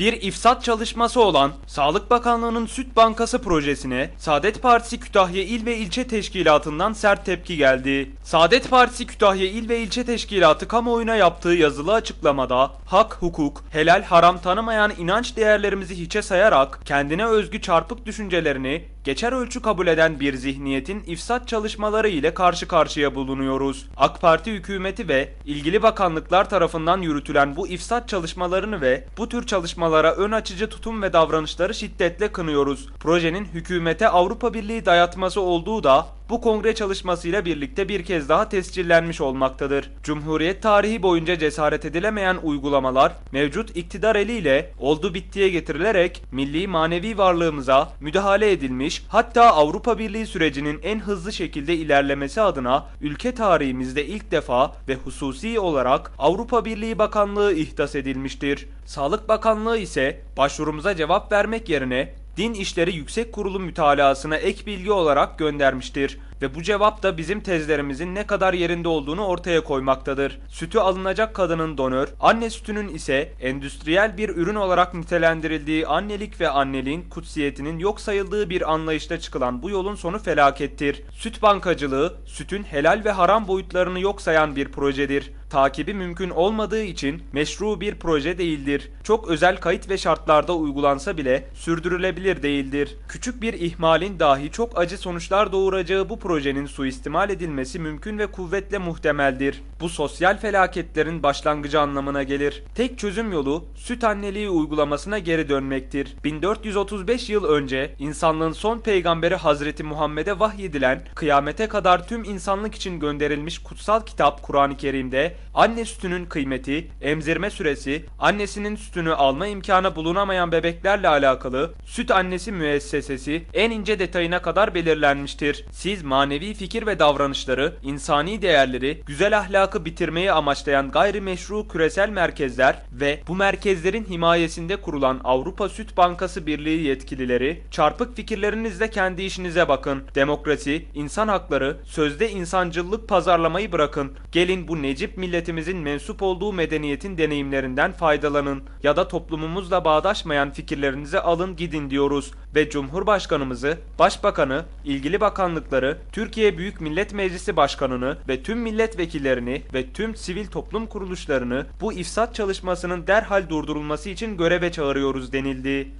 Bir ifsat çalışması olan Sağlık Bakanlığı'nın Süt Bankası projesine Saadet Partisi Kütahya İl ve İlçe Teşkilatı'ndan sert tepki geldi. Saadet Partisi Kütahya İl ve İlçe Teşkilatı kamuoyuna yaptığı yazılı açıklamada hak, hukuk, helal, haram tanımayan inanç değerlerimizi hiçe sayarak kendine özgü çarpık düşüncelerini geçer ölçü kabul eden bir zihniyetin ifsat çalışmaları ile karşı karşıya bulunuyoruz. AK Parti hükümeti ve ilgili bakanlıklar tarafından yürütülen bu ifsat çalışmalarını ve bu tür çalışmalara ön açıcı tutum ve davranışları şiddetle kınıyoruz. Projenin hükümete Avrupa Birliği dayatması olduğu da bu kongre çalışmasıyla birlikte bir kez daha tescillenmiş olmaktadır. Cumhuriyet tarihi boyunca cesaret edilemeyen uygulamalar mevcut iktidar eliyle oldu bittiye getirilerek milli manevi varlığımıza müdahale edilmiş hatta Avrupa Birliği sürecinin en hızlı şekilde ilerlemesi adına ülke tarihimizde ilk defa ve hususi olarak Avrupa Birliği Bakanlığı ihdas edilmiştir. Sağlık Bakanlığı ise başvurumuza cevap vermek yerine Din İşleri Yüksek Kurulu mütalasına ek bilgi olarak göndermiştir ve bu cevap da bizim tezlerimizin ne kadar yerinde olduğunu ortaya koymaktadır. Sütü alınacak kadının donör, anne sütünün ise endüstriyel bir ürün olarak nitelendirildiği annelik ve anneliğin kutsiyetinin yok sayıldığı bir anlayışla çıkılan bu yolun sonu felakettir. Süt bankacılığı, sütün helal ve haram boyutlarını yok sayan bir projedir. Takibi mümkün olmadığı için meşru bir proje değildir. Çok özel kayıt ve şartlarda uygulansa bile sürdürülebilir değildir. Küçük bir ihmalin dahi çok acı sonuçlar doğuracağı bu projenin suistimal edilmesi mümkün ve kuvvetle muhtemeldir. Bu sosyal felaketlerin başlangıcı anlamına gelir. Tek çözüm yolu süt anneliği uygulamasına geri dönmektir. 1435 yıl önce insanlığın son peygamberi Hazreti Muhammed'e vahyedilen kıyamete kadar tüm insanlık için gönderilmiş kutsal kitap Kur'an-ı Kerim'de anne sütünün kıymeti, emzirme süresi, annesinin sütünü alma imkanı bulunamayan bebeklerle alakalı süt annesi müessesesi en ince detayına kadar belirlenmiştir. Siz manevi fikir ve davranışları, insani değerleri, güzel ahlakı bitirmeyi amaçlayan gayrimeşru küresel merkezler ve bu merkezlerin himayesinde kurulan Avrupa Süt Bankası Birliği yetkilileri, çarpık fikirlerinizle kendi işinize bakın. Demokrasi, insan hakları, sözde insancıllık pazarlamayı bırakın. Gelin bu Necip milletimizin mensup olduğu medeniyetin deneyimlerinden faydalanın ya da toplumumuzla bağdaşmayan fikirlerinizi alın gidin diyoruz ve Cumhurbaşkanımızı, Başbakanı, ilgili bakanlıkları, Türkiye Büyük Millet Meclisi Başkanını ve tüm milletvekillerini ve tüm sivil toplum kuruluşlarını bu ifsat çalışmasının derhal durdurulması için göreve çağırıyoruz denildi.